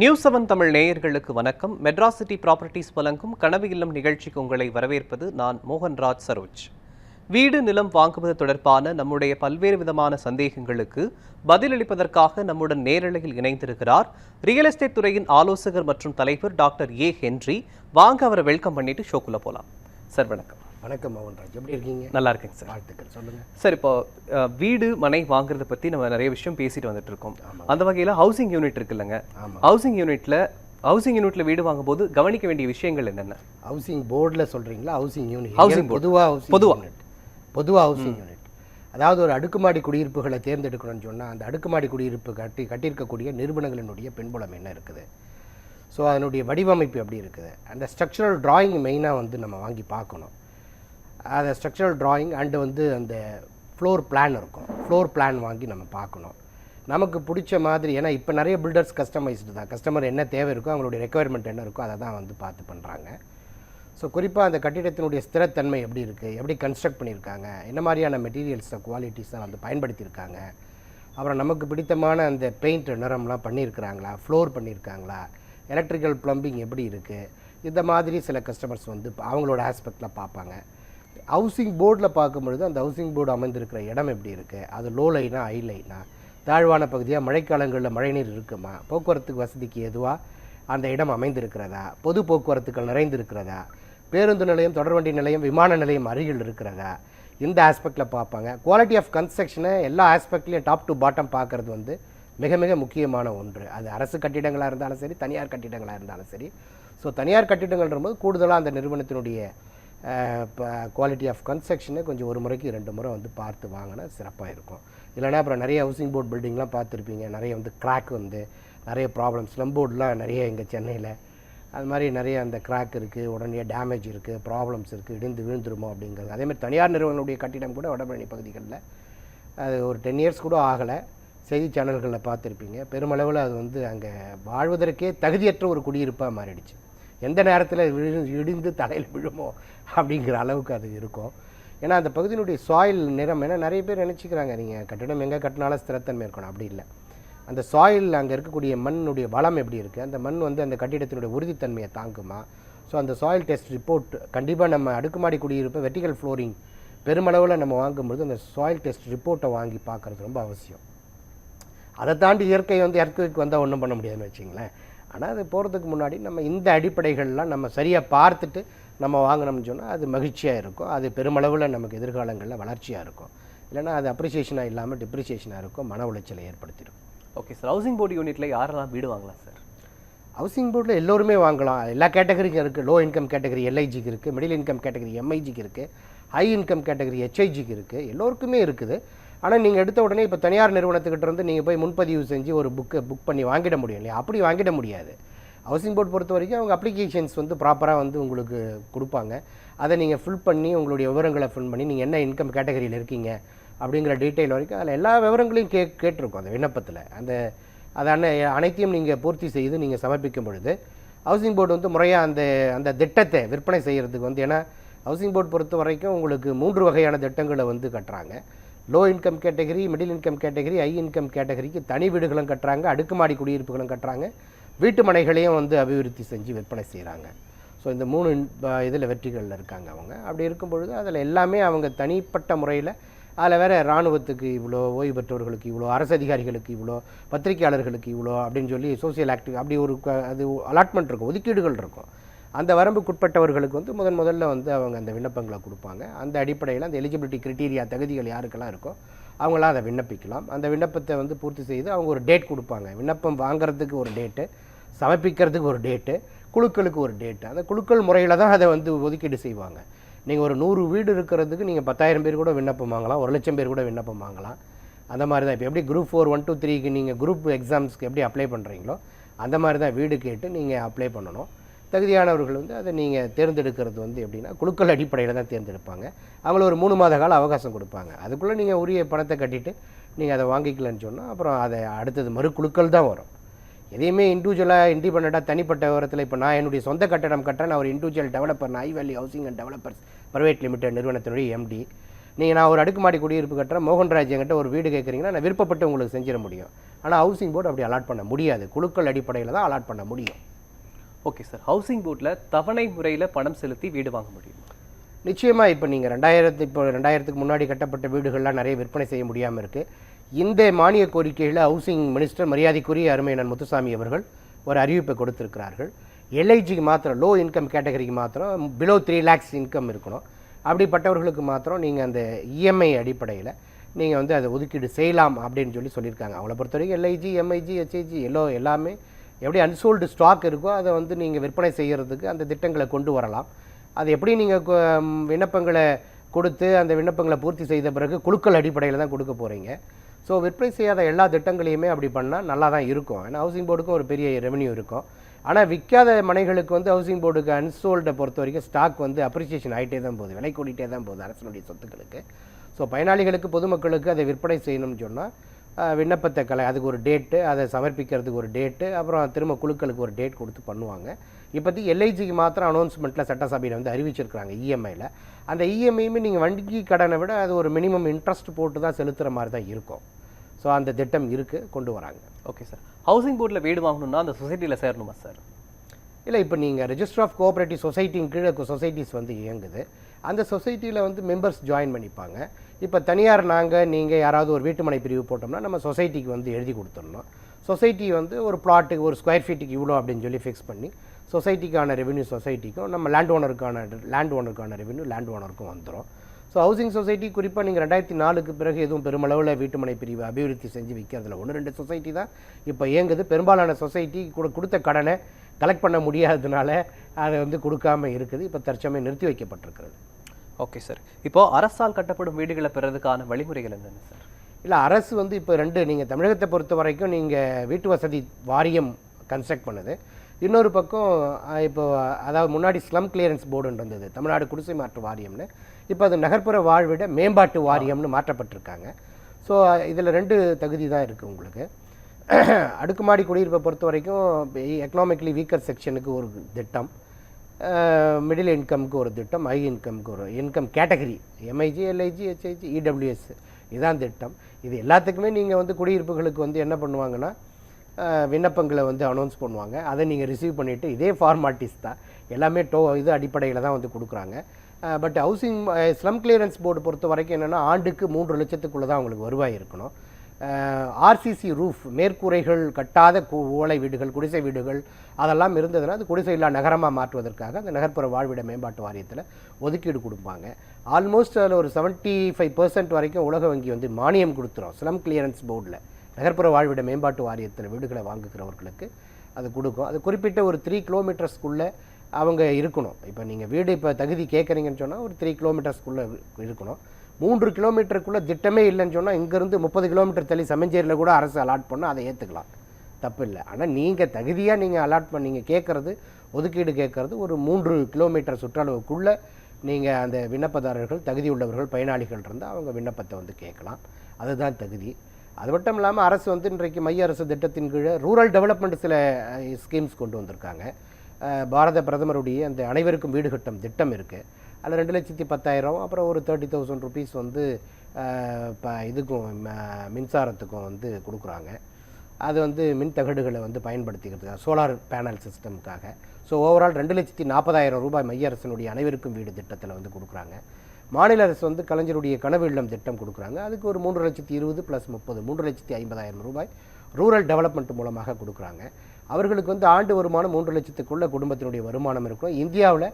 News seven Tamil நேயர்களுக்கு வணக்கம். Madras city properties வழங்கும் கனவு இல்லம் நிகழ்ச்சிக்கு உங்களை வரவேற்பது நான் மோகன்ராஜ் சரோஜ். வீடு நிலம் வாங்குவது தொடர்பான நம்முடைய பல்வேறு விதமான சந்தேகங்களுக்கு பதிலளிப்பதற்காக நம்முடன் நேரலையில் இணைந்திருக்கிறார் ரியல் எஸ்டேட் துறையின் ஆலோசகர் மற்றும் தலைவர் டாக்டர் ஏ ஹென்றி. வாங்க அவரை வெல்கம் பண்ணிட்டு ஷோக்குள்ள போலாம். சார் வணக்கம். வணக்கம் மோகன்ராஜ் எப்படி இருக்கீங்க? நல்லா இருக்கேங்க சார். வாழ்த்துக்கள் சொல்லுங்க. சார் இப்போ வீடு மனை வாங்குறத பத்தி நம்ம நிறைய விஷயம் பேசிட்டு வந்துட்டு இருக்கோம். அந்த வகையில ஹவுசிங் யூனிட் இருக்குல்லங்க. ஹவுசிங் யூனிட்ல ஹவுசிங் யூனிட்ல வீடு வாங்கும்போது கவனிக்க வேண்டிய விஷயங்கள் என்னென்ன? ஹவுசிங் போர்டில் சொல்றீங்களா? Housing unit. பொதுவாக ஹவுசிங் பொதுவா. யூனிட் பொதுவாக ஹவுசிங் யூனிட் அதாவது ஒரு அடுக்குமாடி குடியிருப்புகளை தேர்ந்தெடுக்கணும்னு சொன்னால் அந்த அடுக்குமாடி குடியிருப்பு கட்டி கட்டியிருக்கக்கூடிய நிறுவனங்களினுடைய பின்புலம் என்ன இருக்குது? ஸோ அதனுடைய வடிவமைப்பு எப்படி இருக்குது? அந்த ஸ்ட்ரக்சரல் டிராயிங் மெயினாக வந்து நம்ம வாங்கி பார்க்கணும். அதை ஸ்ட்ரக்சரல் ட்ராயிங் அண்டு வந்து அந்த ஃப்ளோர் பிளான் இருக்கும். ஃப்ளோர் பிளான் வாங்கி நம்ம பார்க்கணும். நமக்கு பிடிச்ச மாதிரி ஏன்னா இப்போ நிறைய பில்டர்ஸ் கஸ்டமைஸ்டு தான். கஸ்டமர் என்ன தேவை இருக்கோ அவங்களுடைய ரெக்குயர்மெண்ட் என்ன இருக்கோ அதை தான் வந்து பார்த்து பண்ணுறாங்க ஸோ குறிப்பாக அந்த கட்டிடத்தினுடைய ஸ்திரத்தன்மை எப்படி இருக்குது எப்படி கன்ஸ்ட்ரக்ட் பண்ணியிருக்காங்க? என்ன மாதிரியான மெட்டீரியல்ஸை குவாலிட்டிஸை வந்து பயன்படுத்தியிருக்காங்க? அப்புறம் நமக்கு பிடித்தமான அந்த பெயிண்ட் நிறம்லாம் பண்ணியிருக்கிறாங்களா? ஃப்ளோர் பண்ணியிருக்காங்களா? எலக்ட்ரிக்கல் ப்ளம்பிங் எப்படி இருக்குது இந்த மாதிரி சில கஸ்டமர்ஸ் வந்து அவங்களோட ஆஸ்பெக்டில் பார்ப்பாங்க. ஹவுசிங் போர்டில் பார்க்கும்பொழுது அந்த ஹவுசிங் போர்டு அமைந்திருக்கிற இடம் எப்படி இருக்குது அது லோ லைனா ஹை லைனா தாழ்வான பகுதியாக மழைக்காலங்களில் மழைநீர் இருக்குமா? போக்குவரத்துக்கு வசதிக்கு எதுவாக அந்த இடம் அமைந்திருக்கிறதா? பொது போக்குவரத்துக்கள் நிறைந்திருக்கிறதா? பேருந்து நிலையம் தொடர்வண்டி நிலையம் விமான நிலையம் அருகில் இருக்கிறதா? இந்த ஆஸ்பெக்டில் பார்ப்பாங்க. குவாலிட்டி ஆஃப் கன்ஸ்ட்ரக்ஷனை எல்லா ஆஸ்பெக்ட்லையும் டாப் டு பாட்டம் பார்க்குறது வந்து மிக மிக முக்கியமான ஒன்று. அது அரசு கட்டிடங்களாக இருந்தாலும் சரி தனியார் கட்டிடங்களாக இருந்தாலும் சரி. ஸோ தனியார் கட்டிடங்கள்ன்ற போது கூடுதலாக அந்த நிறுவனத்தினுடைய குவாலிட்டி ஆஃப் கன்ஸ்ட்ரக்ஷனை கொஞ்சம் ஒரு முறைக்கு ரெண்டு முறை வந்து பார்த்து வாங்கினா சிறப்பாக இருக்கும். இல்லைன்னா அப்புறம் நிறைய ஹவுசிங் போர்ட் பில்டிங்லாம் பார்த்துருப்பீங்க. நிறைய வந்து கிராக் வந்து நிறைய ப்ராப்ளம் ஸ்லம் போர்டுலாம் நிறைய இங்கே சென்னையில். அது மாதிரி நிறைய அந்த கிராக் இருக்குது உடனே டேமேஜ் இருக்குது ப்ராப்ளம்ஸ் இருக்குது இடிந்து விழுந்துருமோ அப்படிங்கிறது. அதேமாதிரி தனியார் நிறுவனங்களுடைய கட்டிடம் கூட வடபழனி பகுதிகளில். அது ஒரு டென் இயர்ஸ் கூட ஆகலை. செய்தி சேனல்களில் பார்த்துருப்பீங்க. பெருமளவில் அது வந்து அங்கே வாழ்வதற்கே தகுதியற்ற ஒரு குடியிருப்பாக மாறிடுச்சு. எந்த நேரத்தில் விழு இடிந்து தலையில் விழுமோ அப்படிங்கிற அளவுக்கு அது இருக்கும். ஏன்னா அந்த பகுதியினுடைய சாயில் நிறம் ஏன்னா நிறைய பேர் நினச்சிக்கிறாங்க நீங்கள் கட்டிடம் எங்கே கட்டினாலும் ஸ்திரத்தன்மை இருக்கணும். அப்படி இல்லை. அந்த சாயில் அங்கே இருக்கக்கூடிய மண்ணுடைய வளம் எப்படி இருக்குது அந்த மண் வந்து அந்த கட்டிடத்தினுடைய உறுதித்தன்மையை தாங்குமா? ஸோ அந்த சாயில் டெஸ்ட் ரிப்போர்ட் கண்டிப்பாக நம்ம அடுக்குமாடி குடியிருப்ப வெர்டிகல் ஃப்ளோரிங் பெருமளவில் நம்ம வாங்கும்போது அந்த சாயில் டெஸ்ட் ரிப்போர்ட்டை வாங்கி பார்க்குறது ரொம்ப அவசியம். அதை தாண்டி இயற்கை வந்து எர்த்துக்கு வந்தால் ஒன்றும் பண்ண முடியாதுன்னு வச்சிங்களேன். ஆனால் அது போகிறதுக்கு முன்னாடி நம்ம இந்த அடிப்படைகள்லாம் நம்ம சரியாக பார்த்துட்டு நம்ம வாங்கினோம்னு சொன்னால் அது மகிழ்ச்சியாக இருக்கும். அது பெருமளவில் நமக்கு எதிர்காலங்களில் வளர்ச்சியாக இருக்கும். இல்லைன்னா அது அப்ரிசியேஷனாக இல்லாமல் டிப்ரிசியேஷனாக இருக்கும். மன உளைச்சலை ஏற்படுத்திடும். ஓகே சார் ஹவுசிங் போர்டு யூனிட்ல யாரெல்லாம் வீடு வாங்கலாம் சார் ஹவுசிங் போர்டில் எல்லோருமே வாங்கலாம். எல்லா கேட்டகரிக்கும் இருக்குது லோ இன்கம் கேட்டகரி எல்ஐஜிக்கு இருக்குது மிடில் இன்கம் கேட்டகரி எம்ஐஜிக்கு இருக்குது ஹை இன்கம் கேட்டகரி ஹெச்ஐஜிக்கு இருக்குது எல்லோருக்குமே இருக்குது. ஆனால் நீங்கள் எடுத்த உடனே இப்போ தனியார் நிறுவனத்துக்கிட்ட இருந்து நீங்கள் போய் முன்பதிவு செஞ்சு ஒரு புக்கை புக் பண்ணி வாங்கிட முடியும் இல்லையா? அப்படி வாங்கிட முடியாது. ஹவுசிங் போர்டு பொறுத்த வரைக்கும் அவங்க அப்ளிகேஷன்ஸ் வந்து ப்ராப்பராக வந்து உங்களுக்கு கொடுப்பாங்க. அதை நீங்கள் ஃபில் பண்ணி உங்களுடைய விவரங்களை ஃபில் பண்ணி நீங்கள் என்ன இன்கம் கேட்டகரியில் இருக்கீங்க அப்படிங்கிற டீட்டெயில் வரைக்கும் அதில் எல்லா விவரங்களையும் கே கேட்டிருக்கோம் அந்த விண்ணப்பத்தில். அந்த அதை அனைத்தையும் நீங்கள் பூர்த்தி செய்து நீங்கள் சமர்ப்பிக்கும் பொழுது ஹவுசிங் போர்டு வந்து முறையாக அந்த அந்த திட்டத்தை விற்பனை செய்கிறதுக்கு வந்து ஏன்னா ஹவுசிங் போர்டு பொறுத்த வரைக்கும் உங்களுக்கு மூன்று வகையான திட்டங்களை வந்து கட்டுறாங்க. Low income category middle income category high income கேட்டகரிக்கு தனி வீடுகளும் கட்டுறாங்க அடுக்குமாடி குடியிருப்புகளும் கட்டுறாங்க. வீட்டு மனைகளையும் வந்து அபிவிருத்தி செஞ்சு விற்பனை செய்கிறாங்க ஸோ இந்த மூணு இதில் வெற்றிகளில் இருக்காங்க அவங்க. அப்படி இருக்கும் பொழுது அதில் எல்லாமே அவங்க தனிப்பட்ட முறையில் அதில் வேறு இராணுவத்துக்கு இவ்வளோ ஓய்வு பெற்றவர்களுக்கு இவ்வளோ அரசு அதிகாரிகளுக்கு இவ்வளோ பத்திரிகையாளர்களுக்கு இவ்வளோ அப்படின்னு சொல்லி சோசியல் ஆக்டிவ் அப்படி ஒரு அது அலாட்மெண்ட் இருக்கும் ஒதுக்கீடுகள் இருக்கும். அந்த வரம்புக்குட்பட்டவர்களுக்கு வந்து முதன் முதல்ல வந்து அவங்க அந்த விண்ணப்பங்களை கொடுப்பாங்க. அந்த அடிப்படையில் அந்த எலிஜிபிலிட்டி கிரிட்டீரியா தகுதிகள் யாருக்கெல்லாம் இருக்கோ அவங்களாம் அதை விண்ணப்பிக்கலாம். அந்த விண்ணப்பத்தை வந்து பூர்த்தி செய்து அவங்க ஒரு டேட் கொடுப்பாங்க. விண்ணப்பம் வாங்குறதுக்கு ஒரு டேட்டு சமர்ப்பிக்கிறதுக்கு ஒரு டேட்டு குழுக்களுக்கு ஒரு டேட்டு அந்த குழுக்கள் முறையில் தான் அதை வந்து ஒதுக்கீடு செய்வாங்க. நீங்கள் ஒரு நூறு வீடு இருக்கிறதுக்கு நீங்கள் பத்தாயிரம் பேர் கூட விண்ணப்பம் வாங்கலாம் ஒரு லட்சம் பேர் கூட விண்ணப்பம் வாங்கலாம். அந்த மாதிரி தான் இப்போ எப்படி குரூப் ஃபோர் ஒன் டூ த்ரீக்கு நீங்கள் குரூப் எக்ஸாம்ஸ்க்கு எப்படி அப்ளை பண்ணுறீங்களோ அந்த மாதிரி தான் வீடு கேட்டு நீங்கள் அப்ளை பண்ணணும். தகுதியானவர்கள் வந்து அதை நீங்கள் தேர்ந்தெடுக்கிறது வந்து எப்படின்னா குழுக்கள் அடிப்படையில் தான் தேர்ந்தெடுப்பாங்க. அவங்கள ஒரு மூணு மாத கால அவகாசம் கொடுப்பாங்க. அதுக்குள்ளே நீங்கள் உரிய பணத்தை கட்டிட்டு நீங்கள் அதை வாங்கிக்கலன்னு சொன்னால் அப்புறம் அதை அடுத்தது மறு குழுக்கள் தான் வரும். எதையுமே இண்டிவிஜுவலாக இண்டிபெண்ட்டாக தனிப்பட்ட விவரத்தில் இப்போ நான் என்னுடைய சொந்த கட்டடம் கட்டுறேன். நான் ஒரு இண்டிவிஜுவல் டெவலப்பர் நான் I value housing and developers private limited நிறுவனத்தினுடைய எம்டி நீங்கள் நான் ஒரு அடுக்குமாடி குடியிருப்பு கட்டுறேன். மோகன்ராஜ் என்கிட்ட ஒரு வீடு கேட்குறீங்கன்னா நான் விருப்பப்பட்டு உங்களுக்கு செஞ்சிட முடியும். ஆனால் ஹவுசிங் போர்டு அப்படி அலாட் பண்ண முடியாது. குழுக்கள் அடிப்படையில் தான் அலாட் பண்ண முடியும். ஓகே சார் ஹவுசிங் போர்டில் தவணை முறையில் பணம் செலுத்தி வீடு வாங்க முடியும்? நிச்சயமாக இப்போ நீங்கள் ரெண்டாயிரத்து இப்போ ரெண்டாயிரத்துக்கு முன்னாடி கட்டப்பட்ட வீடுகள்லாம் நிறைய விற்பனை செய்ய முடியாமல் இருக்குது இந்த மானிய கோரிக்கையில் ஹவுசிங் மினிஸ்டர் மரியாதைக்குரிய அருமையண்ணன் முத்துசாமி அவர்கள் ஒரு அறிவிப்பை கொடுத்திருக்கிறார்கள். எல்ஐஜிக்கு மாத்திரம் லோ இன்கம் கேட்டகரிக்கு மாத்திரம் பிலோ த்ரீ லேக்ஸ் இன்கம் இருக்கணும். அப்படிப்பட்டவர்களுக்கு மாத்திரம் நீங்கள் அந்த இஎம்ஐ அடிப்படையில் நீங்கள் வந்து அதை ஒதுக்கீடு செய்யலாம் அப்படின்னு சொல்லி சொல்லியிருக்காங்க. அவங்கள பொறுத்த வரைக்கும் எல்ஐஜி எம்ஐஜி ஹெச்ஐஜி எல்லோ எல்லாமே எப்படி அன்சோல்டு ஸ்டாக் இருக்கோ அதை வந்து நீங்கள் விற்பனை செய்கிறதுக்கு அந்த திட்டங்களை கொண்டு வரலாம். அது எப்படி நீங்கள் விண்ணப்பங்களை கொடுத்து அந்த விண்ணப்பங்களை பூர்த்தி செய்த பிறகு குழுக்கள் அடிப்படையில் தான் கொடுக்க போகிறீங்க ஸோ விற்பனை செய்யாத எல்லா திட்டங்களையுமே அப்படி பண்ணால் நல்லா தான் இருக்கும். ஏன்னா ஹவுசிங் போர்டுக்கும் ஒரு பெரிய ரெவன்யூ இருக்கும். ஆனால் விற்காத மனைகளுக்கு வந்து ஹவுசிங் போர்டுக்கு அன்சோல்டை பொறுத்த வரைக்கும் ஸ்டாக் வந்து அப்ரிசியேஷன் ஆகிட்டே தான் போகுது. விலை கூட்டிகிட்டே தான் போகுது அரசனுடைய சொத்துக்களுக்கு. ஸோ பயனாளிகளுக்கு பொதுமக்களுக்கு அதை விற்பனை செய்யணும்னு சொன்னால் விண்ணப்பத்தை கலை அதுக்கு ஒரு டேட்டு அதை சமர்ப்பிக்கிறதுக்கு ஒரு டேட்டு அப்புறம் திரும்ப குழுக்களுக்கு ஒரு டேட் கொடுத்து பண்ணுவாங்க. இப்போதைக்கு எல்ஐஜிக்கு மாத்திரம் அனௌன்ஸ்மெண்ட்டில் சட்டசபையில் வந்து அறிவிச்சிருக்கிறாங்க இஎம்ஐயில் அந்த இஎம்ஐயுமே நீங்கள் வங்கி கடனை விட அது ஒரு மினிமம் இன்ட்ரெஸ்ட் போட்டு தான் செலுத்துகிற மாதிரி தான் இருக்கும். ஸோ அந்த திட்டம் இருக்குது கொண்டு வராங்க. ஓகே சார் ஹவுசிங் போர்டில் வீடு வாங்கணும்னா அந்த சொசைட்டியில் சேரணுமா சார் இல்லை இப்போ நீங்கள் ரெஜிஸ்டர் ஆஃப் கோஆபரேட்டிவ் சொசைட்டின் கீழே சொசைட்டிஸ் வந்து இயங்குது. அந்த சொசைட்டியில் வந்து மெம்பர்ஸ் ஜாயின் பண்ணிப்பாங்க. இப்போ தனியார் நாங்கள் நீங்கள் யாராவது ஒரு வீட்டுமனை பிரிவு போட்டோம்னா நம்ம சொசைட்டிக்கு வந்து எழுதி கொடுத்துடணும். சொசைட்டி வந்து ஒரு பிளாட்டுக்கு ஒரு ஸ்கொயர் ஃபீட்டுக்கு இவ்வளோ அப்படின்னு சொல்லி ஃபிக்ஸ் பண்ணி சொசைட்டிக்கான ரெவென்யூ சொசைட்டிக்கும் நம்ம லேண்ட் ஓனருக்கான லேண்ட் ஓனருக்கான ரெவென்யூ லேண்ட் ஓனருக்கும் வந்துடும் ஸோ ஹவுசிங் சொசைட்டி குறிப்பாக நீங்கள் ரெண்டாயிரத்தி நாலுக்கு பிறகு எதுவும் பெருமளவில் வீட்டுமனை பிரிவு அபிவிருத்தி செஞ்சு விற்கிறதுல ஒன்று ரெண்டு சொசைட்டி தான். இப்போ இயங்குது. பெரும்பாலான சொசைட்டி கூட கொடுத்த கடனை கலெக்ட் பண்ண முடியாததுனால அதை வந்து கொடுக்காம இருக்குது. இப்போ தற்சமயம் நிறுத்தி வைக்கப்பட்டிருக்கிறது. ஓகே சார் இப்போ அரசால் கட்டப்படும் வீடுகளை பெறதுக்கான வழிமுறைகள் என்னென்ன சார் இல்லை அரசு வந்து இப்போ ரெண்டு நீங்கள் தமிழகத்தை பொறுத்த வரைக்கும் நீங்கள் வீட்டு வசதி வாரியம் கன்ஸ்ட்ரக்ட் பண்ணுது. இன்னொரு பக்கம் இப்போ அதாவது முன்னாடி ஸ்லம் கிளியரன்ஸ் போர்டுன்னு இருந்தது. தமிழ்நாடு குடிசை மாற்று வாரியம்னு. இப்போ அது நகர்ப்புற வாழ்விட மேம்பாட்டு வாரியம்னு மாற்றப்பட்டிருக்காங்க. ஸோ இதில் ரெண்டு தகுதி தான் இருக்குது உங்களுக்கு. அடுக்குமாடி குடியிருப்பை பொறுத்த வரைக்கும் எக்கனாமிக்கலி வீக்கர் செக்ஷனுக்கு ஒரு திட்டம். மிடில் இன்கம்க்கு ஒரு திட்டம் ஹை இன்கம்க்கு ஒரு income category MIG LIG HIG EWS இதான் திட்டம். இது எல்லாத்துக்குமே நீங்கள் வந்து குடியிருப்புகளுக்கு வந்து என்ன பண்ணுவாங்கன்னா விண்ணப்பங்களை வந்து அனௌன்ஸ் பண்ணுவாங்க. அதை நீங்கள் ரிசீவ் பண்ணிவிட்டு இதே ஃபார்மாலிட்டிஸ் தான். எல்லாமே டோ இது அடிப்படையில் தான் வந்து கொடுக்குறாங்க. But housing slum clearance board பொறுத்த வரைக்கும் என்னென்னா ஆண்டுக்கு மூன்று லட்சத்துக்குள்ளே தான் உங்களுக்கு வருவாய் இருக்கணும். ஆர்சிசி ரூஃப் மேற்கூரைகள் கட்டாத ஓலை வீடுகள் குடிசை வீடுகள் அதெல்லாம் இருந்ததுன்னா அது குடிசை இல்லா நகரமாக மாற்றுவதற்காக அந்த நகர்ப்புற வாழ்விட மேம்பாட்டு வாரியத்தில் ஒதுக்கீடு கொடுப்பாங்க. ஆல்மோஸ்ட் அதில் ஒரு 75% ஃபைவ் பர்சன்ட் வரைக்கும் உலக வங்கி வந்து மானியம் கொடுத்துரும் ஸ்லம் கிளியரன்ஸ் போர்டில் நகர்ப்புற வாழ்விட மேம்பாட்டு வாரியத்தில் வீடுகளை வாங்குகிறவர்களுக்கு அது கொடுக்கும். அது குறிப்பிட்ட ஒரு த்ரீ கிலோமீட்டர்ஸ்க்குள்ளே அவங்க இருக்கணும். இப்போ நீங்கள் வீடு இப்போ தகுதி கேட்குறீங்கன்னு சொன்னால் ஒரு த்ரீ கிலோமீட்டர்ஸ்க்குள்ளே இருக்கணும். மூன்று கிலோமீட்டருக்குள்ளே திட்டமே இல்லைன்னு சொன்னால் இங்கேருந்து முப்பது கிலோமீட்டர் தள்ளி சமஞ்சேரியில் கூட அரசு அலாட் பண்ணால் அதை ஏற்றுக்கலாம் தப்பு இல்லை ஆனால் நீங்கள் தகுதியாக நீங்கள் அலாட் பண்ணீங்க கேட்குறது ஒதுக்கீடு கேட்குறது ஒரு மூன்று கிலோமீட்டர் சுற்றளவுக்குள்ளே நீங்கள் அந்த விண்ணப்பதாரர்கள் தகுதி உள்ளவர்கள் பயனாளிகள் இருந்தால் அவங்க விண்ணப்பத்தை வந்து கேட்கலாம். அதுதான் தகுதி. அது மட்டும் இல்லாமல் அரசு வந்து இன்றைக்கு மைய அரசு திட்டத்தின் கீழே ரூரல் டெவலப்மெண்ட் சில ஸ்கீம்ஸ் கொண்டு வந்திருக்காங்க. பாரத பிரதமருடைய அந்த அனைவருக்கும் வீடு கட்டும் திட்டம் இருக்குது அதில் ரெண்டு லட்சத்தி பத்தாயிரம் அப்புறம் ஒரு தேர்ட்டி தௌசண்ட் ருபீஸ் வந்து இப்போ இதுக்கும் ம- மின்சாரத்துக்கும் வந்து கொடுக்குறாங்க. அது வந்து மின் தகடுகளை வந்து பயன்படுத்திக்கிறதுக்காக சோலார் பேனல் சிஸ்டம்க்காக ஸோ ஓவரால் ரெண்டு லட்சத்தி நாற்பதாயிரம் ரூபாய் மைய அரசனுடைய அனைவருக்கும் வீடு திட்டத்தில் வந்து கொடுக்குறாங்க. மாநில அரசு வந்து கலைஞருடைய கனவு இல்லம் திட்டம் கொடுக்குறாங்க. அதுக்கு ஒரு மூன்று லட்சத்தி இருபது ப்ளஸ் முப்பது மூன்று லட்சத்தி ஐம்பதாயிரம் ரூபாய் ரூரல் டெவலப்மெண்ட் மூலமாக கொடுக்குறாங்க. அவர்களுக்கு வந்து ஆண்டு வருமானம் மூன்று லட்சத்துக்குள்ள குடும்பத்தினுடைய வருமானம் இருக்கும் இந்தியாவில்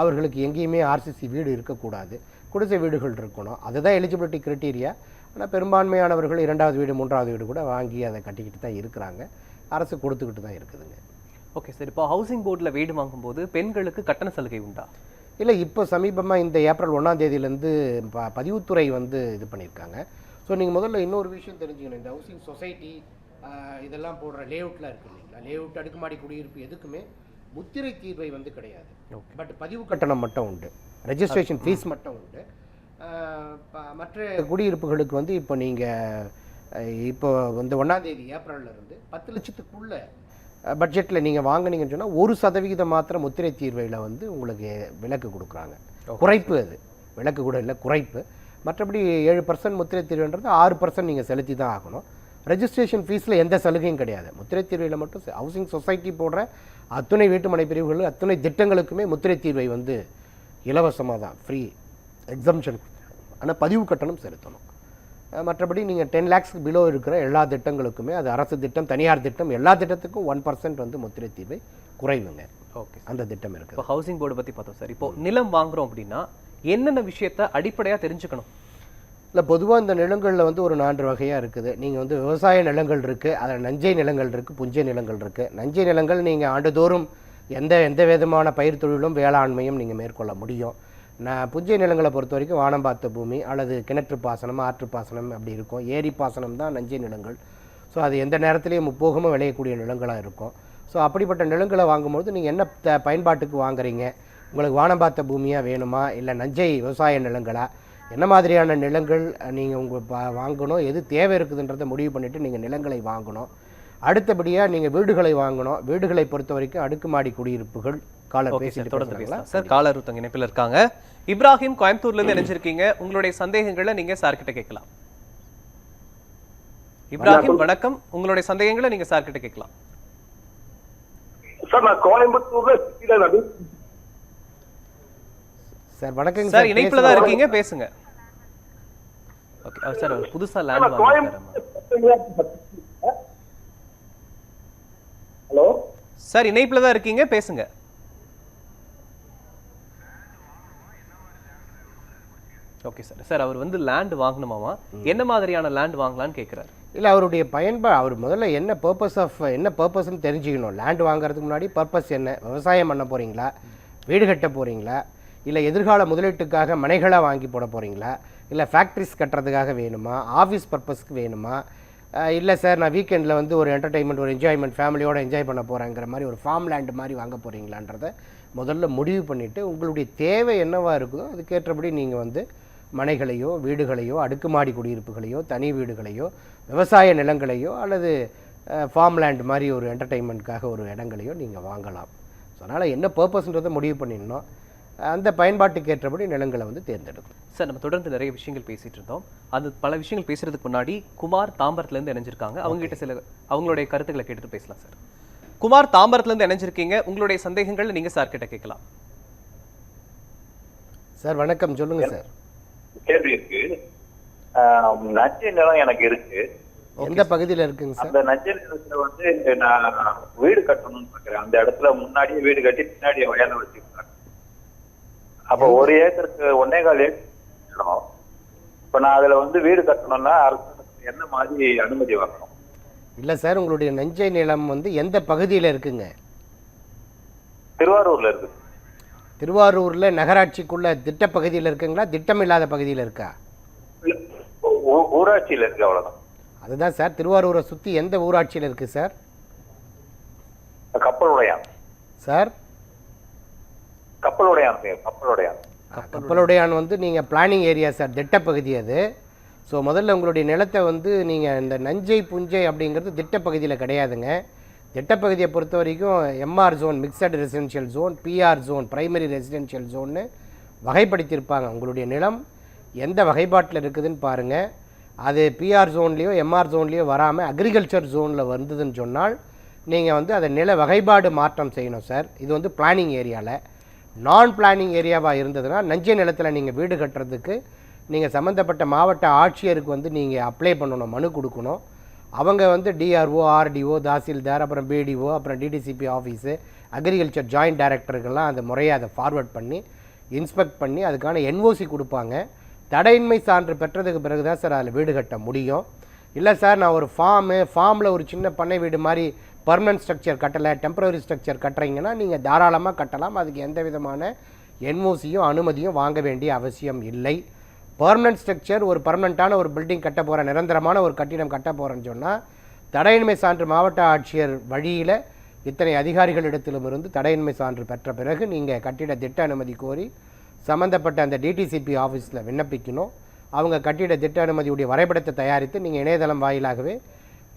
அவர்களுக்கு எங்கேயுமே ஆர்சிசி வீடு இருக்கக்கூடாது. குடிசை வீடுகள் இருக்கணும். அதுதான் எலிஜிபிலிட்டி கிரைட்டீரியா ஆனால் பெரும்பான்மையானவர்கள் இரண்டாவது வீடு மூன்றாவது வீடு கூட வாங்கி அதை கட்டிக்கிட்டு தான் இருக்கிறாங்க. அரசு கொடுத்துக்கிட்டு தான் இருக்குதுங்க. ஓகே சார் இப்போ ஹவுசிங் போர்டில் வீடு வாங்கும்போது பெண்களுக்கு கட்டண சலுகை உண்டா? இல்லை இப்போ சமீபமாக இந்த ஏப்ரல் ஒன்றாம் தேதியிலேருந்து ப பதிவுத்துறை வந்து இது பண்ணியிருக்காங்க ஸோ நீங்கள் முதல்ல இன்னொரு விஷயம் தெரிஞ்சுக்கணும். இந்த ஹவுசிங் சொசைட்டி இதெல்லாம் போடுற லேஅவுட்லாம் இருக்கு இல்லைங்களா? லேஅவுட் அடுக்குமாடி குடியிருப்பு எதுக்குமே முத்திரை தீர்வை வந்து கிடையாது. பட் பதிவு கட்டணம் மட்டும் உண்டு. ரெஜிஸ்ட்ரேஷன் ஃபீஸ் மட்டும் உண்டு. மற்ற குடியிருப்புகளுக்கு வந்து இப்போ நீங்கள் இப்போ இந்த ஒன்றாம் தேதி ஏப்ரல்ல இருந்து பத்து லட்சத்துக்குள்ள பட்ஜெட்டில் நீங்கள் வாங்குனீங்கன்னு சொன்னால் ஒரு சதவிகிதம் மாத்திரம் முத்திரை தீர்வையில் வந்து உங்களுக்கு விலக்கு கொடுக்குறாங்க. குறைப்பு அது. விலக்கு கூட இல்லை குறைப்பு. மற்றபடி ஏழு பர்சன்ட் முத்திரை தீர்வுன்றது ஆறு பர்சன்ட் நீங்கள் செலுத்தி தான் ஆகணும். ரெஜிஸ்ட்ரேஷன் ஃபீஸில் எந்த சலுகையும் கிடையாது. முத்திரை தீர்வையில் மட்டும் ஹவுசிங் சொசைட்டி போடுற அத்துணை வீட்டுமனை பிரிவுகள் அத்துணை திட்டங்களுக்குமே முத்திரை தீர்வை வந்து இலவசமாக தான் ஃப்ரீ எக்ஸம்ஷன் ஆனால் பதிவு கட்டணம் செலுத்தணும். மற்றபடி நீங்கள் டென் லேக்ஸ்க்கு பிலோ இருக்கிற எல்லா திட்டங்களுக்குமே அது அரசு திட்டம் தனியார் திட்டம் எல்லா திட்டத்துக்கும் ஒன் பர்சன்ட் வந்து முத்திரை தீர்வை குறைவுங்க. ஓகே அந்த திட்டம் இருக்குது. இப்போ ஹவுசிங் போர்டு பத்தி பார்த்தோம் சார் இப்போ நிலம் வாங்குறோம் அப்படின்னா என்னென்ன விஷயத்த அடிப்படையா தெரிஞ்சுக்கணும்? இல்லை பொதுவாக இந்த நிலங்களில் வந்து ஒரு நான்கு வகையாக இருக்குது. நீங்கள் வந்து விவசாய நிலங்கள் இருக்குது அதில் நஞ்சை நிலங்கள் இருக்குது புஞ்சை நிலங்கள் இருக்குது நஞ்சை நிலங்கள் நீங்கள் ஆண்டுதோறும் எந்த எந்த விதமான பயிர் தொழிலும் வேளாண்மையும் நீங்கள் மேற்கொள்ள முடியும். நான் புஞ்சை நிலங்களை பொறுத்த வரைக்கும் வானம் பார்த்த பூமி அல்லது கிணற்று பாசனம் ஆற்று பாசனம் அப்படி இருக்கும். ஏரி பாசனம் தான் நஞ்சை நிலங்கள். ஸோ அது எந்த நேரத்துலேயும் முப்போகமும் விளையக்கூடிய நிலங்களாக இருக்கும். ஸோ அப்படிப்பட்ட நிலங்களை வாங்கும்போது நீங்கள் என்ன த- பயன்பாட்டுக்கு வாங்குறீங்க? உங்களுக்கு வானம் பார்த்த பூமியாக வேணுமா? இல்லை நஞ்சை விவசாய நிலங்களா? என்ன மாதிரியான நிலங்கள் நீங்கள் உங்கள் பா வாங்கணும்? எது தேவை இருக்குதுன்றதை முடிவு பண்ணிவிட்டு நீங்கள் நிலங்களை வாங்கணும். அடுத்தபடியாக நீங்கள் வீடுகளை வாங்கணும். வீடுகளை பொறுத்த வரைக்கும் அடுக்குமாடி குடியிருப்புகள் காலர் ஓகே சார் பேசிட்டு தொடர்ந்து? பேசலாம். சார் காலர் ஒருத்தங்க இணைப்பில் இருக்காங்க. இப்ராஹிம் கோயம்புத்தூர்ல இருந்து இணைஞ்சிருக்கீங்க. உங்களுடைய சந்தேகங்களை நீங்க சார் கிட்ட கேட்கலாம். இப்ராஹிம் வணக்கம். உங்களுடைய சந்தேகங்களை நீங்க சார் கிட்ட கேட்கலாம். சார் நான் கோயம்புத்தூர்ல சிட்டில நடு சார் வணக்கங்க சார் இணைப்புல தான் இருக்கீங்க. பேசுங்க. ஓகே சார் புதுசா லேண்ட் ஹலோ? சார் இணைப்புல தான் இருக்கீங்க. பேசுங்க. ஓகே சார் சார் அவர் வந்து லேண்ட் வாங்கணுமாமா? என்ன மாதிரியான லேண்ட் வாங்கலாம்னு கேக்குறாரு? இல்லை அவருடைய பயன்பா அவர் முதல்ல என்ன பர்பஸ் ஆஃப் என்ன பர்பஸ்ன்னு தெரிஞ்சுக்கணும். லேண்ட் வாங்குறதுக்கு முன்னாடி பர்பஸ் என்ன? விவசாயம் பண்ண போகிறீங்களா வீடு கட்ட போகிறீங்களா இல்லை எதிர்கால முதலீட்டுக்காக மனைகளை வாங்கி போட போகிறீங்களா இல்லை ஃபேக்ட்ரிஸ் கட்டுறதுக்காக வேணுமா? ஆஃபீஸ் பர்பஸ்க்கு வேணுமா? இல்லை சார் நான் வீக்கெண்டில் வந்து ஒரு என்டர்டைன்மெண்ட் ஒரு என்ஜாய்மெண்ட் ஃபேமிலியோட என்ஜாய் பண்ண போகிறேங்கிற மாதிரி ஒரு ஃபார்ம் லேண்ட் மாதிரி வாங்க போகிறீங்களான்றத முதல்ல முடிவு பண்ணிவிட்டு உங்களுடைய தேவை என்னவா இருக்குதோ அதுக்கேற்றபடி நீங்கள் வந்து மனைகளையோ வீடுகளையோ அடுக்குமாடி குடியிருப்புகளையோ தனி வீடுகளையோ விவசாய நிலங்களையோ அல்லது ஃபார்ம் லேண்ட் மாதிரி ஒரு என்டர்டெயின்மெண்ட்காக ஒரு இடங்களையோ நீங்கள் வாங்கலாம். ஸோ அதனால் என்ன பர்பஸ்ன்றதை முடிவு பண்ணிடணும். அந்த பயன்பாட்டுக்கு ஏற்றபடி நிலங்களை வந்து தேர்ந்தெடுக்கணும். சார் நம்ம தொடர்ந்து நிறைய விஷயங்கள் பேசிட்டு இருந்தோம். அது பல விஷயங்கள் பேசுறதுக்கு முன்னாடி குமார் தாம்பரத்துல இருந்து இணைஞ்சிருக்காங்க. அவங்க கிட்ட சில அவங்களுடைய கருத்துக்களை கேட்டுட்டு பேசலாம் சார். குமார் தாம்பரத்துல இருந்து இணைஞ்சிருக்கீங்க. உங்களுடைய சந்தேகங்களை நீங்க சார் கிட்ட கேட்கலாம். சார் வணக்கம். சொல்லுங்கள் சார். கேள்வி இருக்கு. நஞ்சை நிலம் எனக்கு இருக்கு. எந்த பகுதியில் இருக்குங்க சார் அந்த நஞ்சை நிலத்துல வந்து நான் வீடு கட்டணும்னு பாக்குறேன். அந்த இடத்துல முன்னாடியே வீடு கட்டி பின்னாடியே வயல வச்சிருக்காங்க. அப்ப ஒரு ஏக்கருக்கு ஒன்னே கால் ஏக்கர் இப்ப நான் அதுல வந்து வீடு கட்டணும்னா அரசாங்கத்துக்கு என்ன மாதிரி அனுமதி வாங்கணும்? இல்லை சார் உங்களுடைய நஞ்சை நிலம் வந்து எந்த பகுதியில் இருக்குங்க? திருவாரூர்ல இருக்கு. திருவாரூரில் நகராட்சிக்குள்ள திட்ட பகுதியில் இருக்குங்களா? திட்டம் இல்லாத பகுதியில் இருக்கா? ஊராட்சியில இருக்கு அவ்வளவுதான். அதுதான் சார் திருவாரூரை சுற்றி எந்த ஊராட்சியில் இருக்குது சார்? கப்பலுடையான். சார்? கப்பலுடையான் கப்பலுடையான். கப்பலுடையான் வந்து நீங்கள் பிளானிங் ஏரியா சார் திட்டப்பகுதி அது. ஸோ முதல்ல உங்களுடைய நிலத்தை வந்து நீங்கள் இந்த நஞ்சை புஞ்சை அப்படிங்கிறது திட்டப்பகுதியில் கிடையாதுங்க. திட்டப்பகுதியை பொறுத்த வரைக்கும் MR zone mixed residential zone PR zone primary residential ஜோன்னு வகைப்படுத்தியிருப்பாங்க உங்களுடைய நிலம். எந்த வகைப்பாட்டில் இருக்குதுன்னு பாருங்கள் அது பிஆர் ஜோன்லேயோ எம்ஆர் ஜோன்லேயோ வராமல் அக்ரிகல்ச்சர் ஜோனில் வந்ததுன்னு சொன்னால் நீங்கள் வந்து அதை நில வகைப்பாடு மாற்றம் செய்யணும் சார். இது வந்து பிளானிங் ஏரியாவில் நான் பிளானிங் ஏரியாவாக இருந்ததுன்னா நஞ்சை நிலத்தில் நீங்கள் வீடு கட்டுறதுக்கு நீங்கள் சம்மந்தப்பட்ட மாவட்ட ஆட்சியருக்கு வந்து நீங்கள் அப்ளை பண்ணணும் மனு கொடுக்கணும். அவங்க வந்து டிஆர்ஓ ஆர்டிஓ தாசில்தார் அப்புறம் பிடிஓ அப்புறம் டிடிசிபி ஆஃபீஸு அக்ரிகல்ச்சர் ஜாயிண்ட் டைரக்டர்கள்லாம் அந்த முறையை அதை ஃபார்வர்ட் பண்ணி இன்ஸ்பெக்ட் பண்ணி அதுக்கான என்ஓசி கொடுப்பாங்க. தடையின்மை சான்று பெற்றதுக்கு பிறகு தான் சார் அதில் வீடு கட்ட முடியும். இல்லை சார் நான் ஒரு ஃபார்மு ஃபார்மில் ஒரு சின்ன பண்ணை வீடு மாதிரி பர்மனன்ட் ஸ்ட்ரக்சர் கட்டலை டெம்பரரி ஸ்ட்ரக்சர் கட்டுறீங்கன்னா நீங்கள் தாராளமாக கட்டலாம். அதுக்கு எந்த விதமான என்ஓசியும் அனுமதியும் வாங்க வேண்டிய அவசியம் இல்லை. பர்மனன்ட் ஸ்ட்ரக்சர் ஒரு பர்மனண்ட்டான ஒரு பில்டிங் கட்ட போகிறேன் நிரந்தரமான ஒரு கட்டிடம் கட்ட போகிறேன்னு சொன்னால் தடையின்மை சான்று மாவட்ட ஆட்சியர் வழியில் இத்தனை அதிகாரிகளிடத்திலும் இருந்து தடையின்மை சான்று பெற்ற பிறகு நீங்கள் கட்டிட திட்ட அனுமதி கோரி சம்மந்தப்பட்ட அந்த டிடிசிபி ஆஃபீஸில் விண்ணப்பிக்கணும். அவங்க கட்டிட திட்ட அனுமதியுடைய வரைபடத்தை தயாரித்து நீங்கள் இணையதளம் வாயிலாகவே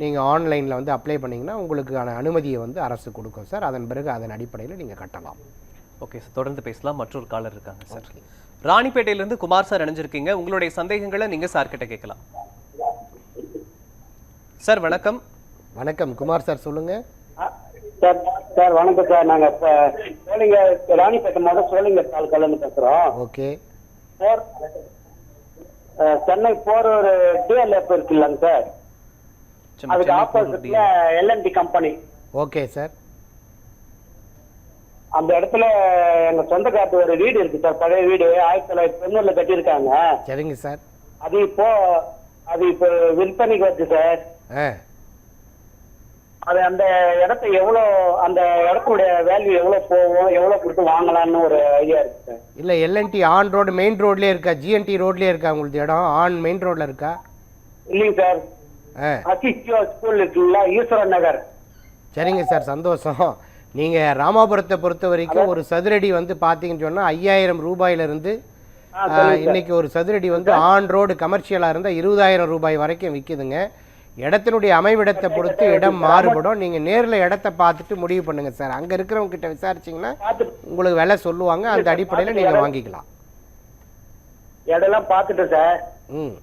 நீங்கள் ஆன்லைனில் வந்து அப்ளை பண்ணிங்கன்னா உங்களுக்கான அனுமதியை வந்து அரசு கொடுக்கும் சார் அதன் பிறகு அதன் அடிப்படையில் நீங்கள் கட்டலாம். ஓகே சார் தொடர்ந்து பேசலாம். மற்றொரு காலர் இருக்காங்க சார் ராணிப்பேட்டையிலிருந்து குமார் சார் இணைஞ்சிருக்கீங்க. உங்களுடைய சந்தேகங்களை நீங்க சார் கிட்ட கேட்கலாம். சார் வணக்கம். வணக்கம். குமார் சார் சொல்லுங்க. சார் சார் வணக்கம் சார் நாங்க இப்ப சோழிங்க ராணிப்பேட்டை மாவட்டம் சோழிங்க தாலுக்காலேருந்து பேசுறோம். ஓகே. சார் சென்னை போற ஒரு டிஎல்எஃப் இருக்குல்லங்க சார் அதுக்கு ஆப்போசிட்ல எல்என்டி கம்பெனி ஓகே சார் அந்த இடத்துல எங்க சொந்தக்காரத்து ஒரு வீடு இருக்கு சார் பழைய வீடு. ஆயிரத்தி தொள்ளாயிரத்தி தொண்ணூறுல கட்டியிருக்காங்க. சரிங்க சார். அது இப்போ அது இப்போ விற்பனைக்கு வருது சார். அது அந்த இடத்த எவ்வளோ அந்த இடத்துடைய வேல்யூ எவ்வளோ போகும் எவ்வளோ கொடுத்து வாங்கலாம்னு ஒரு ஐடியா இருக்கு சார். இல்லை எல்என்டி ஆன் ரோடு மெயின் ரோட்லேயே இருக்கா? ஜிஎன்டி ரோட்லேயே இருக்கா உங்களுக்கு இடம்? ஆன் மெயின் ரோட்டில் இருக்கா? இல்லைங்க சார். அசிஸ்டியோ ஸ்கூல் இருக்குல்ல ஈஸ்வரன் நகர். சரிங்க சார் சந்தோஷம். நீங்கள் ராமாபுரத்தை பொறுத்த வரைக்கும் ஒரு சதுரடி வந்து பார்த்தீங்கன்னு சொன்னால் ஐயாயிரம் ரூபாயிலிருந்து. இன்னைக்கு ஒரு சதுரடி வந்து ஆன் ரோடு கமர்ஷியலாக இருந்தால் இருபதாயிரம் ரூபாய் வரைக்கும் விற்கிதுங்க இடத்தினுடைய அமைவிடத்தை பொறுத்து இடம் மாறுபடும். நீங்கள் நேரில் இடத்த பார்த்துட்டு முடிவு பண்ணுங்க சார். அங்கே இருக்கிறவங்க கிட்ட விசாரிச்சிங்கன்னா உங்களுக்கு விலை சொல்லுவாங்க. அந்த அடிப்படையில் நீங்கள் வாங்கிக்கலாம். இடம்லாம் பார்த்துட்டேன் சார். ம்.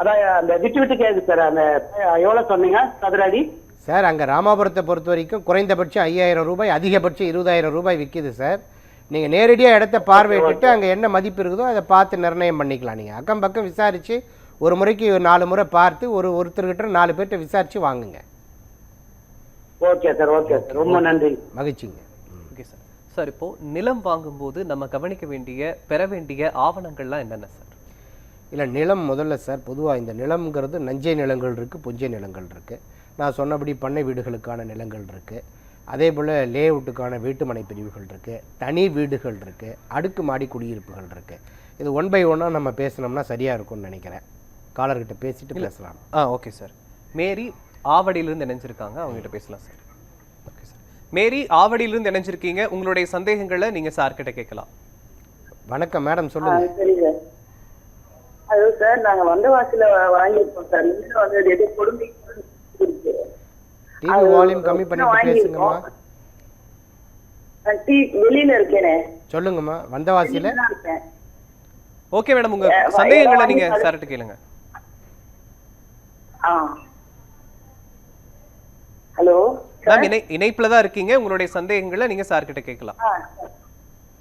அதான் அந்த விட்டு விட்டு கேக்குது சார். அந்த எவ்வளோ சொன்னீங்க? சதுரடி சார் அங்கே ராமாபுரத்தை பொறுத்த வரைக்கும் குறைந்தபட்சம் ஐயாயிரம் ரூபாய் அதிகபட்சம் இருபதாயிரம் ரூபாய் விற்கிது சார். நீங்கள் நேரடியாக இடத்த பார்வையிட்டுட்டு அங்கே என்ன மதிப்பு இருக்குதோ அதை பார்த்து நிர்ணயம் பண்ணிக்கலாம். நீங்கள் அக்கம் பக்கம் விசாரித்து ஒரு முறைக்கு ஒரு நாலு முறை பார்த்து ஒரு ஒருத்தர்கிட்ட நாலு பேர்கிட்ட விசாரித்து வாங்குங்க. Okay sir okay sir. ரொம்ப நன்றி. மகிழ்ச்சிங்க. Okay sir. சார் இப்போ நிலம் வாங்கும்போது நம்ம கவனிக்க வேண்டிய பெற வேண்டிய ஆவணங்கள்லாம் என்னென்ன சார்? இல்லை நிலம் முதல்ல சார் பொதுவாக இந்த நிலம்ங்கிறது நஞ்சை நிலங்கள் இருக்குது புஞ்சை நிலங்கள் இருக்குது நான் சொன்னபடி பண்ணை வீடுகளுக்கான நிலங்கள் இருக்குது அதே போல் லேஅவுட்டுக்கான வீட்டுமனை பிரிவுகள் இருக்குது தனி வீடுகள் இருக்குது அடுக்குமாடி குடியிருப்புகள் இருக்குது இது ஒன் பை ஒன்னாக நம்ம பேசினோம்னா சரியாக இருக்கும்னு நினைக்கிறேன். காலர்கிட்ட பேசிட்டு பேசலாம். ஆ ஓகே சார் மேரி ஆவடியிலிருந்து இணைஞ்சிருக்காங்க. அவங்ககிட்ட பேசலாம் சார் ஓகே சார் மேரி ஆவடியிலிருந்து இணைஞ்சிருக்கீங்க. உங்களுடைய சந்தேகங்களை நீங்க சார் கிட்ட கேட்கலாம். வணக்கம் மேடம் சொல்லுங்கள் அது சார் நாங்க வந்தவாசில வாங்கியிருக்கோம் சார் வந்து அது எதோ கொடுமை இருக்கு டிவி வால்யூம் கம்மி பண்ணிட்டு பேசுங்கம்மா. வெளியில இருக்கேனே. சொல்லுங்கம்மா வந்தவாசியில்? ஓகே மேடம் உங்க சந்தேகங்களை நீங்க பாரு. சார்கிட்ட கேளுங்க. ஆ. ஹலோ மேம் இணை இணைப்புல தான் இருக்கீங்க. உங்களுடைய சந்தேகங்களை நீங்க சார் கிட்ட கேட்கலாம்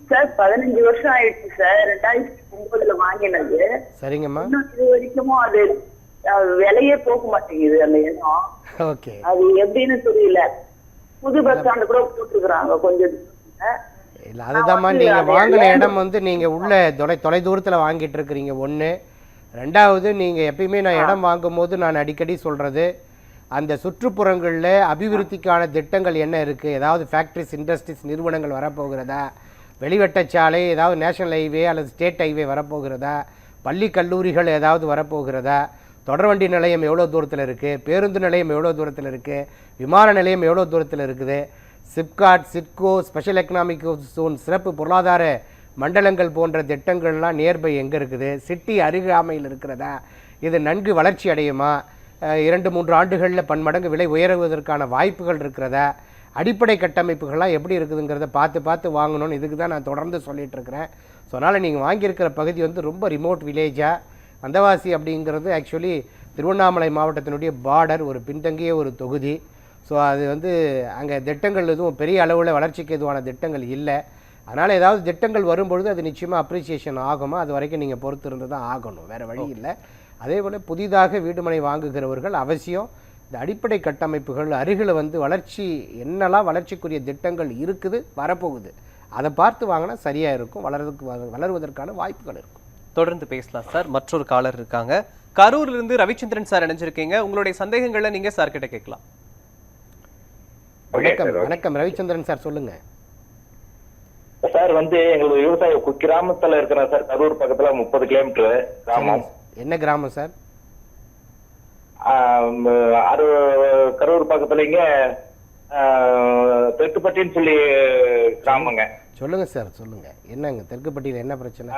சார் பதினஞ்சு வருஷம் ஆயிடுச்சு சார். ரெண்டாயிரத்தி ஒன்பதுல வாங்கினது. சரிங்கம்மா. இது வரைக்கும் அது விலையே போக மாட்டேங்குது அந்த ஓகே. அது எப்படின்னு தெரியல. புது பஸ் ஸ்டாண்டு கூட போட்டுருக்குறாங்க கொஞ்சம். இல்லை அதுதாம்மா வந்து நீங்கள் வாங்கின இடம் வந்து நீங்கள் உள்ள தொலை தொலை தூரத்தில் வாங்கிட்டு இருக்கிறீங்க ஒன்று ரெண்டாவது நீங்கள் எப்பயுமே நான் இடம் வாங்கும்போது நான் அடிக்கடி சொல்கிறது அந்த சுற்றுப்புறங்களில் அபிவிருத்திக்கான திட்டங்கள் என்ன இருக்குது ஏதாவது ஃபேக்ட்ரிஸ் இண்டஸ்ட்ரீஸ் நிறுவனங்கள் வரப்போகிறதா? வெளிவட்டச்சாலை ஏதாவது நேஷனல் ஹைவே அல்லது ஸ்டேட் ஹைவே வரப்போகிறதா? பள்ளி கல்லூரிகள் ஏதாவது வரப்போகிறதா? தொடர்வண்டி நிலையம் எவ்வளோ தூரத்தில் இருக்குது பேருந்து நிலையம் எவ்வளோ தூரத்தில் இருக்குது விமான நிலையம் எவ்வளோ தூரத்தில் இருக்குது? SIPCOT SIDCO special economic zone சிறப்பு பொருளாதார மண்டலங்கள் போன்ற திட்டங்கள்லாம் நியர்பை எங்கே இருக்குது? சிட்டி அருகாமையில் இருக்கிறதா? இது நன்கு வளர்ச்சி அடையுமா? இரண்டு மூன்று ஆண்டுகளில் பன்மடங்கு விலை உயருவதற்கான வாய்ப்புகள் இருக்கிறதா? அடிப்படை கட்டமைப்புகள்லாம் எப்படி இருக்குதுங்கிறத பார்த்து பார்த்து வாங்கணும்னு இதுக்கு தான் நான் தொடர்ந்து சொல்லிகிட்ருக்கிறேன் ஸோ அதனால் நீங்கள் வாங்கியிருக்கிற பகுதி வந்து ரொம்ப ரிமோட் வில்லேஜாக வந்தவாசி அப்படிங்கிறது ஆக்சுவலி திருவண்ணாமலை மாவட்டத்தினுடைய பார்டர் ஒரு பின்தங்கிய ஒரு தொகுதி. ஸோ அது வந்து அங்கே திட்டங்கள் எதுவும் பெரிய அளவில் வளர்ச்சிக்கு எதுவான திட்டங்கள் இல்லை. அதனால் ஏதாவது திட்டங்கள் வரும்பொழுது அது நிச்சயமாக அப்ரிசியேஷன் ஆகுமா? அது வரைக்கும் நீங்கள் பொறுத்து இருந்து தான் ஆகணும். வேறு வழி இல்லை. அதே போல் புதிதாக வீடுமனை வாங்குகிறவர்கள் அவசியம். இந்த அடிப்படை கட்டமைப்புகள் அருகில் வந்து வளர்ச்சி என்னெல்லாம் வளர்ச்சிக்குரிய திட்டங்கள் இருக்குது வரப்போகுது. அதை பார்த்து வாங்கினா சரியாக இருக்கும். வளர்றதுக்கு வளருவதற்கான வாய்ப்புகள் இருக்கும். தொடர்ந்து பேசலாம் சார். மற்றொரு காலர் இருக்காங்க. கரூர்ல இருந்து ரவிச்சந்திரன் சார் இணைஞ்சிருக்கீங்க. உங்களுடைய சந்தேகங்களை நீங்க சார் கிட்ட கேட்கலாம். வணக்கம் வணக்கம் ரவிச்சந்திரன் சார் சொல்லுங்கள் சார் வந்து எங்களுக்கு விவசாய கிராமத்துல இருக்கிறோம் சார் கரூர் பக்கத்துல முப்பது கிலோமீட்டர் கிராமம். என்ன கிராமம் சார்? அரு கரூர் பக்கத்துலங்க தெற்குப்பட்டின்னு சொல்லி கிராமங்க. சொல்லுங்க சார் சொல்லுங்க. என்னங்க தெற்குப்பட்டியில் என்ன பிரச்சனை?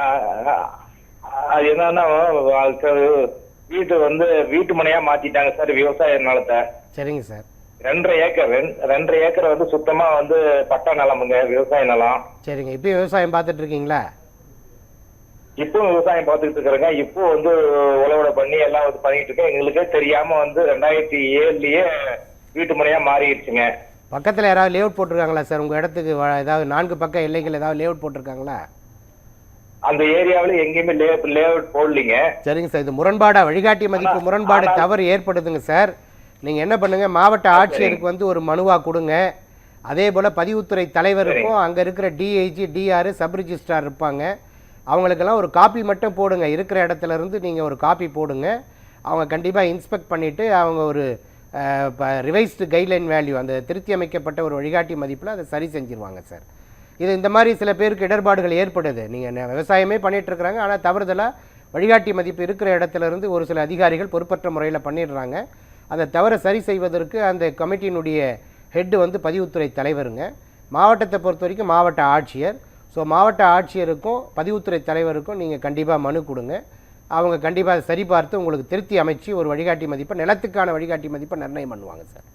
அது என்னன்னா வீட்டு வந்து வீட்டு மனையா மாத்திட்டாங்க சார் விவசாய நிலத்தை. சரிங்க சார். ரெண்டரை ஏக்கர் ரெண்- ரெண்டரை ஏக்கர் வந்து சுத்தமா வந்து பட்டா நிலமுங்க விவசாய நிலம். சரிங்க. இப்பயும் விவசாயம் பார்த்துட்டு இருக்கீங்களா? இப்போ விவசாயம் பார்த்துக்கிட்டு இருக்கிறேங்க. இப்போ வந்து உழவடை பண்ணி எல்லாம் வந்து பண்ணிட்டு இருக்கேன். எங்களுக்கே தெரியாம வந்து ரெண்டாயிரத்தி ஏழுலயே வீட்டு முறையா மாறிடுச்சுங்க. பக்கத்தில் யாராவது லேஅவுட் போட்டிருக்காங்களா சார்? உங்கள் இடத்துக்கு ஏதாவது நான்கு பக்க எல்லைகள் ஏதாவது லேஅவுட் போட்டிருக்காங்களா? அந்த ஏரியாவுல எங்கேயுமே லே லேஅவுட் போடலீங்க. சரிங்க சார் இது முரண்பாடா வழிகாட்டி மதிப்பு முரண்பாடு தவறு ஏற்படுதுங்க சார். நீங்கள் என்ன பண்ணுங்க மாவட்ட ஆட்சியருக்கு வந்து ஒரு மனுவா கொடுங்க. அதே போல் பதிவுத்துறை தலைவருக்கும் அங்கே இருக்கிற டிஐஜி டிஆர் சப் ரிஜிஸ்ட்ரார் இருப்பாங்க. அவங்களுக்கெல்லாம் ஒரு காப்பி மட்டும் போடுங்க. இருக்கிற இடத்துல இருந்து நீங்கள் ஒரு காப்பி போடுங்க. அவங்க கண்டிப்பாக இன்ஸ்பெக்ட் பண்ணிவிட்டு அவங்க ஒரு ரிவைஸ்டு கைட்லைன் வேல்யூ அந்த திருத்தி அமைக்கப்பட்ட ஒரு வழிகாட்டி மதிப்பில் அதை சரி செஞ்சிருவாங்க சார். இது இந்த மாதிரி சில பேருக்கு இடர்பாடுகள் ஏற்படுது. நீங்கள் விவசாயமே பண்ணிகிட்ருக்குறாங்க ஆனால் தவறுதலாக வழிகாட்டி மதிப்பு இருக்கிற இடத்துல இருந்து ஒரு சில அதிகாரிகள் பொறுப்பற்ற முறையில் பண்ணிடுறாங்க. அந்த தவறை சரி செய்வதற்கு அந்த கமிட்டியினுடைய ஹெட்டு வந்து பதிவுத்துறை தலைவருங்க. மாவட்டத்தை பொறுத்த வரைக்கும் மாவட்ட ஆட்சியர். ஸோ மாவட்ட ஆட்சியருக்கும் பதிவுத்துறை தலைவருக்கும் நீங்கள் கண்டிப்பாக மனு கொடுங்க. அவங்க கண்டிப்பாக அதை உங்களுக்கு திருத்தி அமைச்சு ஒரு வழிகாட்டி மதிப்பை நிலத்துக்கான வழிகாட்டி மதிப்பை நிர்ணயம் பண்ணுவாங்க சார்.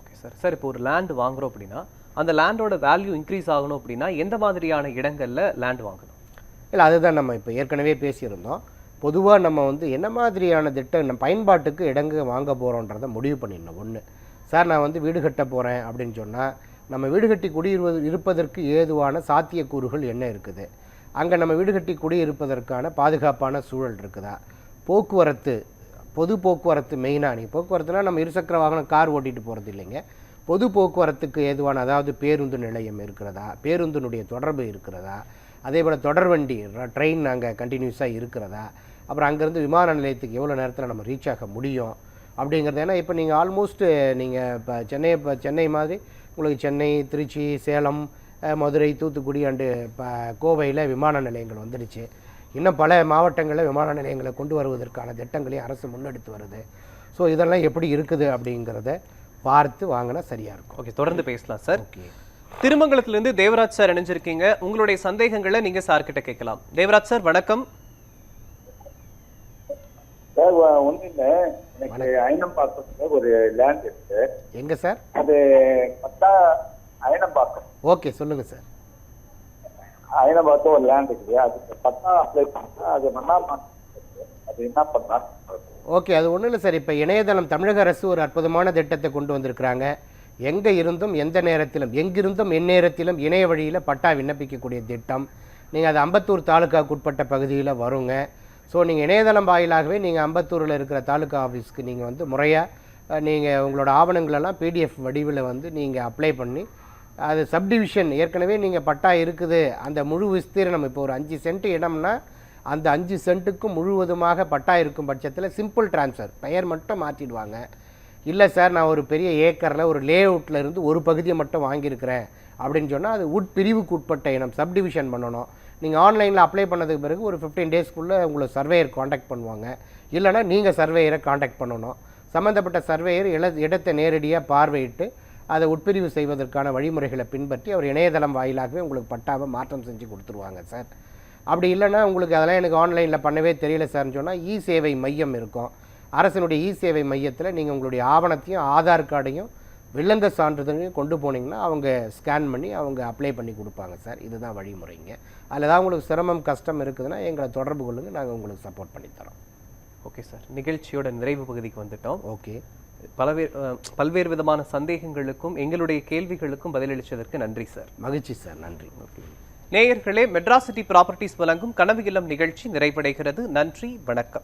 Okay sir. சார் இப்போ ஒரு லேண்ட் வாங்குறோம் அப்படின்னா அந்த லேண்டோட வேல்யூ இன்க்ரீஸ் ஆகணும் அப்படின்னா எந்த மாதிரியான இடங்களில் லேண்ட் வாங்கணும்? இல்லை அதுதான் நம்ம இப்போ ஏற்கனவே பேசியிருந்தோம். பொதுவாக நம்ம வந்து என்ன மாதிரியான திட்டம் நம்ம பயன்பாட்டுக்கு இடங்கள் வாங்க போகிறோன்றதை முடிவு பண்ணிடணும். ஒன்று சார் நான் வந்து வீடு கட்ட போகிறேன் அப்படின்னு சொன்னால் நம்ம வீடு கட்டி குடியிருவது இருப்பதற்கு ஏதுவான சாத்தியக்கூறுகள் என்ன இருக்குது? அங்கே நம்ம வீடு கட்டி குடியிருப்பதற்கான பாதுகாப்பான சூழல் இருக்குதா? போக்குவரத்து பொது போக்குவரத்து மெயினாக நீ போக்குவரத்துனா நம்ம இருசக்கர வாகனம் கார் ஓட்டிகிட்டு போகிறது இல்லைங்க. பொது போக்குவரத்துக்கு ஏதுவான அதாவது பேருந்து நிலையம் இருக்கிறதா? பேருந்தினுடைய தொடர்பு இருக்கிறதா? அதே போல் தொடர்வண்டி ட்ரெயின் அங்கே கண்டினியூஸாக இருக்கிறதா? அப்புறம் அங்கேருந்து விமான நிலையத்துக்கு எவ்வளோ நேரத்தில் நம்ம ரீச் ஆக முடியும்? அப்படிங்கிறது ஏன்னா இப்போ நீங்கள் ஆல்மோஸ்ட்டு நீங்கள் இப்போ சென்னை இப்போ சென்னை மாதிரி உங்களுக்கு சென்னை திருச்சி சேலம் மதுரை தூத்துக்குடி அண்டு இப்போ கோவையில் விமான நிலையங்கள் வந்துடுச்சு. இன்னும் பல மாவட்டங்களில் விமான நிலையங்களை கொண்டு வருவதற்கான திட்டங்களையும் அரசு முன்னெடுத்து வருது. ஸோ இதெல்லாம் எப்படி இருக்குது அப்படிங்கிறத பார்த்து வாங்கினா சரியாக இருக்கும். ஓகே தொடர்ந்து பேசலாம் சார் ஓகே திருமங்கலத்திலிருந்து தேவராஜ் சார் இணைஞ்சிருக்கீங்க. உங்களுடைய சந்தேகங்களை நீங்க சார் கிட்ட கேட்கலாம். தேவராஜ் சார் வணக்கம். சார் ஒன்றும் இல்லை. எனக்கு அயனம்பாக்கத்துல ஒரு லேண்ட் இருக்கு. எங்கே சார்? அது பத்தா அயனம்பாக்கம். ஓகே சொல்லுங்கள் சார் அயனம்பாக்கம் ஒரு லேண்ட் இருக்குது. அதுக்கு பத்தா அப்ளை பண்ணா அது மண்ணா அது என்ன பண்ணா ஓகே அது ஒன்றும் இல்லை சார். இப்போ இணையதளம் தமிழக அரசு ஒரு அற்புதமான திட்டத்தை கொண்டு வந்திருக்கிறாங்க. எங்கே இருந்தும் எந்த நேரத்திலும் எங்கிருந்தும் எந்நேரத்திலும் இணைய வழியில் பட்டா விண்ணப்பிக்கக்கூடிய திட்டம். நீங்கள் அது அம்பத்தூர் தாலுக்காவுக்கு உட்பட்ட பகுதியில் வருங்க. ஸோ நீங்கள் இணையதளம் வாயிலாகவே நீங்கள் அம்பத்தூரில் இருக்கிற தாலுக்கா ஆஃபீஸ்க்கு நீங்கள் வந்து முறையாக நீங்கள் உங்களோட ஆவணங்களெல்லாம் பிடிஎஃப் வடிவில் வந்து நீங்கள் அப்ளை பண்ணி அது சப்டிவிஷன் ஏற்கனவே நீங்கள் பட்டா இருக்குது. அந்த முழு விஸ்தீரணம் இப்போ ஒரு அஞ்சு சென்ட் இடம்னா அந்த அஞ்சு சென்ட்டுக்கும் முழுவதுமாக பட்டா இருக்கும் பட்சத்தில் சிம்பிள் ட்ரான்ஸ்ஃபர் பெயர் மட்டும் மாற்றிடுவாங்க இல்லை சார் நான் ஒரு பெரிய ஏக்கரில் ஒரு லே இருந்து ஒரு பகுதியை மட்டும் வாங்கியிருக்கிறேன் அப்படின்னு சொன்னால் அது உட்பிரிவுக்கு உட்பட்ட இனம் சப்டிவிஷன் பண்ணணும். நீங்கள் ஆன்லைனில் அப்ளை பண்ணதுக்கு பிறகு ஒரு ஃபிஃப்டீன் டேஸ்க்குள்ளே உங்களை சர்வேயர் காண்டாக்ட் பண்ணுவாங்க. இல்லைனா நீங்கள் சர்வேயரை காண்டாக்ட் பண்ணணும். சம்மந்தப்பட்ட சர்வேயர் இல இடத்தை நேரடியாக பார்வையிட்டு அதை உட்பிரிவு செய்வதற்கான வழிமுறைகளை பின்பற்றி அவர் இணையதளம் வாயிலாகவே உங்களுக்கு பட்டாவை மாற்றம் செஞ்சு கொடுத்துருவாங்க சார் அப்படி இல்லைன்னா உங்களுக்கு அதெல்லாம் எனக்கு ஆன்லைனில் பண்ணவே தெரியல சார்னு சொன்னால் இ சேவை மையம் இருக்கும். அரசினுடைய இ சேவை மையத்தில் நீங்கள் உங்களுடைய ஆவணத்தையும் ஆதார் கார்டையும் வில்லங்க சான்றிதழையும் கொண்டு போனீங்கன்னா அவங்க ஸ்கேன் பண்ணி அவங்க அப்ளை பண்ணி கொடுப்பாங்க சார். இதுதான் வழிமுறைங்க. அதில் ஏதாவது உங்களுக்கு சிரமம் கஷ்டம் இருக்குதுன்னா எங்களை தொடர்பு கொள்ளுங்க. நாங்கள் உங்களுக்கு சப்போர்ட் பண்ணித்தரோம் ஓகே சார். நிகழ்ச்சியோட நிறைவு பகுதிக்கு வந்துட்டோம். ஓகே. பலவேறு அஹ், பல்வேறு விதமான சந்தேகங்களுக்கும் எங்களுடைய கேள்விகளுக்கும் பதிலளித்ததற்கு நன்றி சார். மகிழ்ச்சி சார். நன்றி. நேயர்களே மெட்ராசிட்டி ப்ராப்பர்ட்டிஸ் வழங்கும் கனவு இல்லம் நிகழ்ச்சி நிறைவடைகிறது. நன்றி வணக்கம்.